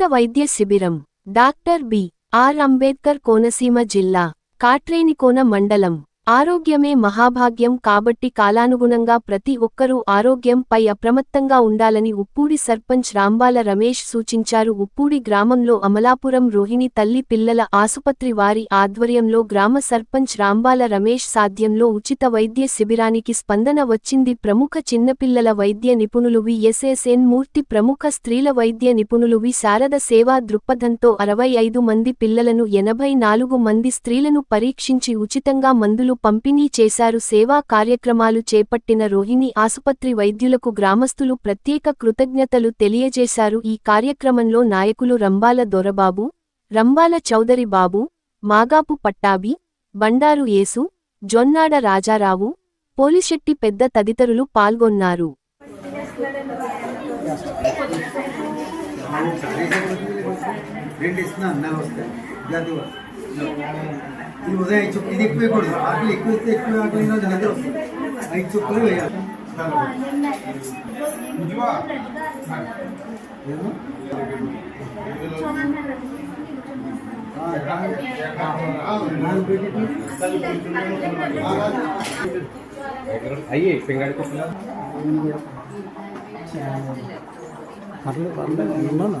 ఉచిత వైద్య శిబిరం doctor B. R. Ambedkar Konaseema జిల్లా కాట్రేనికోన మండలం. ఆరోగ్యమే మహాభాగ్యం కాబట్టి కాలానుగుణంగా ప్రతి ఒక్కరూ ఆరోగ్యంపై అప్రమత్తంగా ఉండాలని ఉప్పూడి సర్పంచ్ రాంబాల రమేష్ సూచించారు. ఉప్పూడి గ్రామంలో అమలాపురం రోహిణి తల్లి పిల్లల ఆసుపత్రి వారి ఆధ్వర్యంలో గ్రామ సర్పంచ్ రాంబాల రమేష్ సాధ్యంలో ఉచిత వైద్య శిబిరానికి స్పందన వచ్చింది. ప్రముఖ చిన్నపిల్లల వైద్య నిపుణులు విఎస్ఎస్ఎన్ మూర్తి ప్రముఖ స్త్రీల వైద్య నిపుణులు వి. శారద సేవా దృక్పథంతో అరవై ఐదు మంది పిల్లలను ఎనభై నాలుగు మంది స్త్రీలను పరీక్షించి ఉచితంగా మందులు పంపిణీ చేశారు. సేవా కార్యక్రమాలు చేపట్టిన రోహిణి ఆసుపత్రి వైద్యులకు గ్రామస్తులు ప్రత్యేక కృతజ్ఞతలు తెలియజేశారు. ఈ కార్యక్రమంలో నాయకులు రంబాల దొరబాబు రంబాల చౌదరి బాబు మాగాపు పట్టాభి బండారు యేసు జొన్నాడ రాజారావు పోలిశెట్టి పెద్ద తదితరులు పాల్గొన్నారు. రెండు ఇస్తున్నాను నెల వస్తాయి. ఇది ఉదయం ఐదు చుక్కలు ఇది ఎక్కువ వేయకూడదు ఆటలు ఎక్కువ ఇస్తే ఎక్కువ దాని దగ్గర వస్తుంది. ఐదు చుక్కలు వేయాలి. అయ్యి పింగాడి కుప్పలు పర్లేదు పర్లేదు ఉన్నాను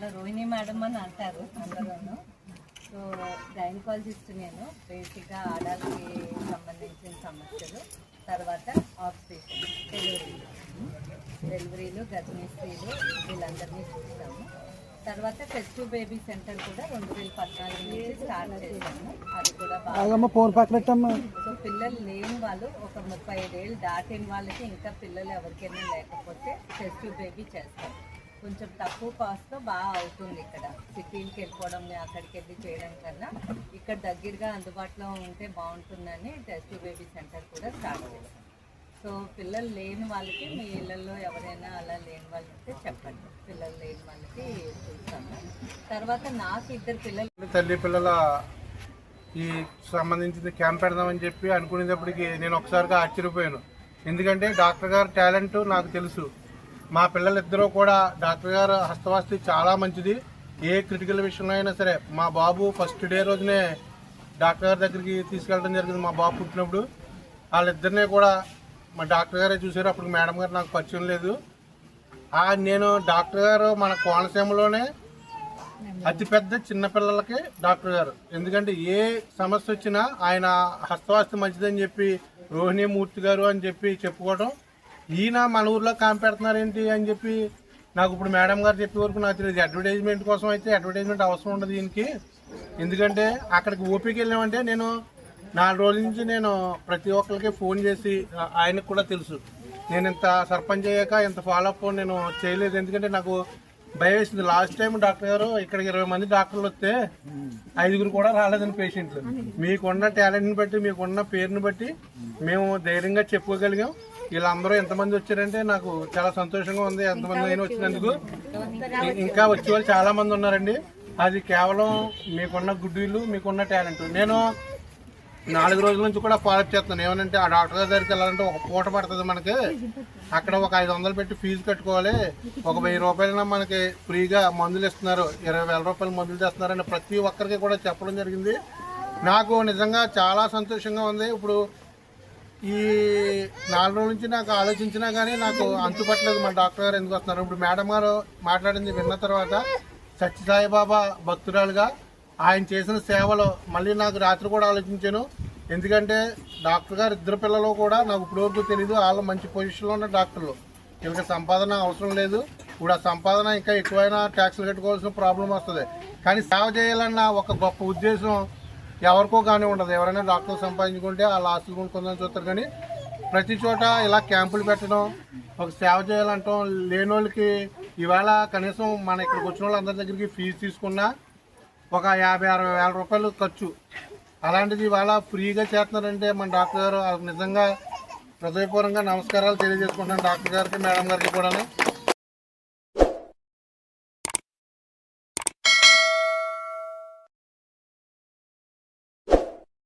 హాస్పిటల్ రోహిణి మేడం అని అంటారు అందరూను. సో గైనకాలజిస్ట్ నేను. బేసిక్గా ఆడాలకి సంబంధించిన సమస్యలు. తర్వాత ఆపరేషన్ డెలివరీలు డెలివరీలు గర్భిణీ స్త్రీలు వీళ్ళందరినీ చూస్తాము. తర్వాత ఫెస్టివ్ బేబీ సెంటర్ కూడా రెండు వేల పద్నాలుగు నుంచి స్టార్ట్ చేశాము. అది కూడా బాగా సో పిల్లలు లేని వాళ్ళు ఒక ముప్పై ఐదేళ్ళు దాటిన వాళ్ళకి ఇంకా పిల్లలు ఎవరికైనా లేకపోతే టెస్ట్ బేబీ చేస్తాం కొంచెం తక్కువ కాస్ట్లో బాగా అవుతుంది ఇక్కడ. సిటీలకి వెళ్ళిపోవడం అక్కడికి వెళ్ళి చేయడం కన్నా ఇక్కడ దగ్గరగా అందుబాటులో ఉంటే బాగుంటుందని టెస్ట్ బేబీ సెంటర్ కూడా స్టార్ట్ చేస్తాం సో పిల్లలు లేని వాళ్ళకి మీ ఇళ్ళల్లో ఎవరైనా అలా లేని వాళ్ళు ఉంటే చెప్పండి. పిల్లలు లేని వాళ్ళకి చూస్తాము. తర్వాత నాకు ఇద్దరు పిల్లలు తల్లి పిల్లల ఈ సంబంధించిన క్యాంప్ పెడదామని చెప్పి అనుకునేటప్పటికి నేను ఒకసారిగా ఆశ్చర్యపోయాను. ఎందుకంటే డాక్టర్ గారు టాలెంట్ నాకు తెలుసు. మా పిల్లలిద్దరూ కూడా డాక్టర్ గారు హస్తవాస్తి చాలా మంచిది. ఏ క్రిటికల్ విషయంలో అయినా సరే మా బాబు ఫస్ట్ డే రోజునే డాక్టర్ గారి దగ్గరికి తీసుకెళ్ళడం జరిగింది మా బాబు పుట్టినప్పుడు. వాళ్ళిద్దరినీ కూడా మా డాక్టర్ గారే చూసారు అప్పుడు మేడం గారు నాకు పరిచయం లేదు. నేను డాక్టర్ గారు మన కోనసీమలోనే అతిపెద్ద చిన్నపిల్లలకి డాక్టర్ గారు. ఎందుకంటే ఏ సమస్య వచ్చినా ఆయన హస్తవాస్తి మంచిదని చెప్పి రోహిణి మూర్తి గారు అని చెప్పి చెప్పుకోవడం ఈయన మన ఊర్లో కాంపెడుతున్నారేంటి అని చెప్పి నాకు ఇప్పుడు మేడం గారు చెప్పే వరకు నాకు తెలియదు. అడ్వర్టైజ్మెంట్ కోసం అయితే అడ్వర్టైజ్మెంట్ అవసరం ఉండదు దీనికి ఎందుకంటే అక్కడికి ఓపిక వెళ్ళామంటే నేను నాలుగు రోజుల నుంచి నేను ప్రతి ఒక్కరికి ఫోన్ చేసి ఆయనకు కూడా తెలుసు. నేను ఇంత సర్పంచ్ అయ్యాక ఇంత ఫాలోఅప్ నేను చేయలేదు. ఎందుకంటే నాకు భయం వేసింది. లాస్ట్ టైం డాక్టర్ గారు ఇక్కడికి ఇరవై మంది డాక్టర్లు వస్తే ఐదుగురు కూడా రాలేదని పేషెంట్లు. మీకున్న టాలెంట్ని బట్టి మీకున్న పేరుని బట్టి మేము ధైర్యంగా చెప్పుకోగలిగాం. వీళ్ళందరూ ఎంతమంది వచ్చారంటే నాకు చాలా సంతోషంగా ఉంది. ఎంతమంది అయినా వచ్చినందుకు. ఇంకా వచ్చే వాళ్ళు చాలా మంది ఉన్నారండి. అది కేవలం మీకున్న గుడ్డీలు మీకున్న టాలెంట్. నేను నాలుగు రోజుల నుంచి కూడా ఫాలోఅప్ చేస్తున్నాను. ఏమనంటే ఆ డాక్టర్ గారి దగ్గరికి వెళ్ళాలంటే ఒక పూట పడుతుంది మనకి. అక్కడ ఒక ఐదు వందలు పెట్టి ఫీజు కట్టుకోవాలి. ఒక వెయ్యి రూపాయలైనా మనకి ఫ్రీగా మందులు ఇస్తున్నారు. ఇరవై వేల రూపాయలు మందులు తెస్తున్నారని ప్రతి ఒక్కరికి కూడా చెప్పడం జరిగింది. నాకు నిజంగా చాలా సంతోషంగా ఉంది. ఇప్పుడు ఈ నాలుగు రోజుల నుంచి నాకు ఆలోచించినా కానీ నాకు అంతుపట్టలేదు. మన డాక్టర్ గారు ఎందుకు వస్తున్నారు? ఇప్పుడు మేడం గారు మాట్లాడింది విన్న తర్వాత సత్యసాయిబాబా భక్తురాలుగా ఆయన చేసిన సేవలు మళ్ళీ నాకు రాత్రి కూడా ఆలోచించాను. ఎందుకంటే డాక్టర్ గారు ఇద్దరు పిల్లలు కూడా నాకు ఇప్పటివరకు తెలియదు వాళ్ళు మంచి పొజిషన్లో ఉన్న డాక్టర్లు. వీళ్ళకి సంపాదన అవసరం లేదు. ఇప్పుడు ఆ సంపాదన ఇంకా ఎక్కువైనా ట్యాక్స్లు కట్టుకోవాల్సిన ప్రాబ్లం వస్తుంది. కానీ సేవ చేయాలన్న ఒక గొప్ప ఉద్దేశం ఎవరికో కానీ ఉండదు. ఎవరైనా డాక్టర్ సంపాదించుకుంటే ఆ లాస్ట్లు కొనుక్కుందని చూస్తారు. కానీ ప్రతి చోట ఇలా క్యాంపులు పెట్టడం ఒక సేవ చేయాలంటాం లేని వాళ్ళకి ఇవాళ కనీసం మన ఇక్కడికి వచ్చిన వాళ్ళందరి దగ్గరికి ఫీజు తీసుకున్నా ఒక యాభై అరవై వేల రూపాయలు ఖర్చు. అలాంటిది ఇవాళ ఫ్రీగా చేస్తున్నారంటే మన డాక్టర్ గారు నిజంగా హృదయపూర్వకంగా నమస్కారాలు తెలియజేసుకుంటున్నాను డాక్టర్ గారికి మేడం గారికి కూడా